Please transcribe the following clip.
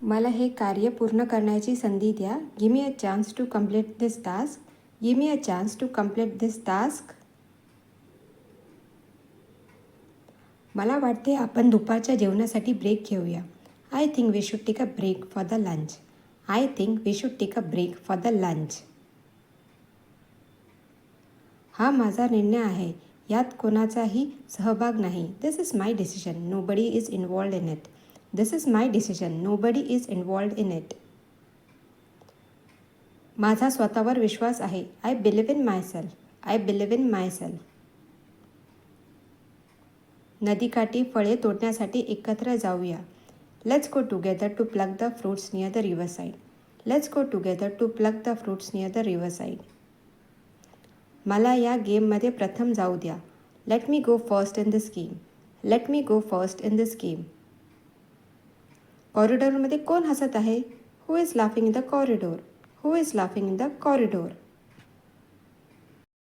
मला हे कार्य पूर्ण करण्याची संधी द्या. Give me a chance to complete this task give me a chance to complete this task मला वाटते आपण दुपारच्या जेवणासाठी ब्रेक घेऊया. I think we should take a break for the lunch I think we should take a break for the lunch हा माझा निर्णय आहे. यात कोणाचाही सहभाग नाही. This is my decision nobody is involved in it this is my decision no body is involved in it माझा स्वतःवर विश्वास आहे. I believe in myself I believe in myself नदीकाठी फळे तोडण्यासाठी एकत्र जाऊया. Let's go together to plug the fruits near the riverside let's go together to plug the fruits near the riverside मला या गेममध्ये प्रथम जाऊ द्या. Let me go first in this game let me go first in this game कॉरिडॉरमध्ये कोण हसत आहे? Who is laughing in the corridor who is laughing in the corridor